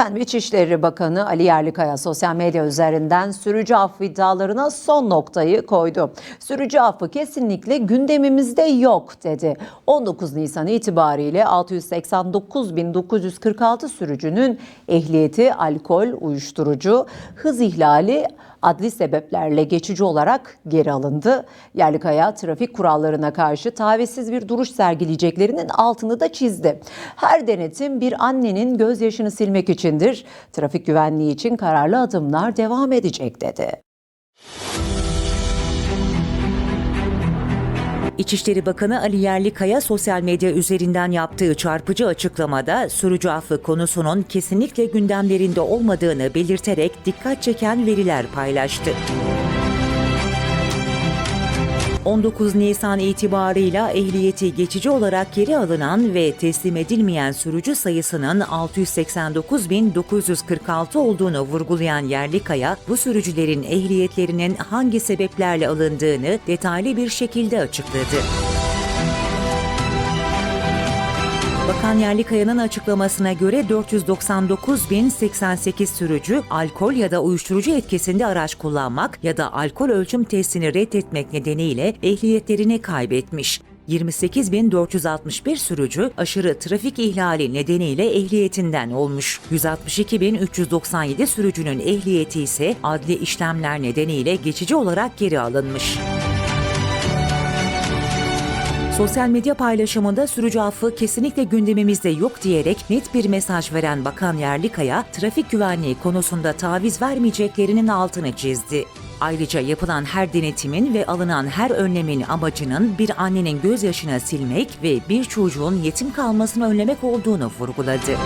Efendim, İçişleri Bakanı Ali Yerlikaya sosyal medya üzerinden sürücü affı iddialarına son noktayı koydu. Sürücü affı kesinlikle gündemimizde yok dedi. 19 Nisan itibariyle 689.946 sürücünün ehliyeti alkol, uyuşturucu, hız ihlali adli sebeplerle geçici olarak geri alındı. Yerlikaya trafik kurallarına karşı tavizsiz bir duruş sergileyeceklerinin altını da çizdi. Her denetim bir annenin gözyaşını silmek içindir. Trafik güvenliği için kararlı adımlar devam edecek dedi. İçişleri Bakanı Ali Yerlikaya sosyal medya üzerinden yaptığı çarpıcı açıklamada sürücü affı konusunun kesinlikle gündemlerinde olmadığını belirterek dikkat çeken veriler paylaştı. 19 Nisan itibarıyla ehliyeti geçici olarak geri alınan ve teslim edilmeyen sürücü sayısının 689.946 olduğunu vurgulayan Yerlikaya, bu sürücülerin ehliyetlerinin hangi sebeplerle alındığını detaylı bir şekilde açıkladı. Bakan Yerlikaya'nın açıklamasına göre 499.088 sürücü alkol ya da uyuşturucu etkisinde araç kullanmak ya da alkol ölçüm testini reddetmek nedeniyle ehliyetlerini kaybetmiş. 28.461 sürücü aşırı trafik ihlali nedeniyle ehliyetinden olmuş. 162.397 sürücünün ehliyeti ise adli işlemler nedeniyle geçici olarak geri alınmış. Sosyal medya paylaşımında sürücü affı kesinlikle gündemimizde yok diyerek net bir mesaj veren Bakan Yerlikaya, trafik güvenliği konusunda taviz vermeyeceklerinin altını çizdi. Ayrıca yapılan her denetimin ve alınan her önlemin amacının bir annenin gözyaşını silmek ve bir çocuğun yetim kalmasını önlemek olduğunu vurguladı.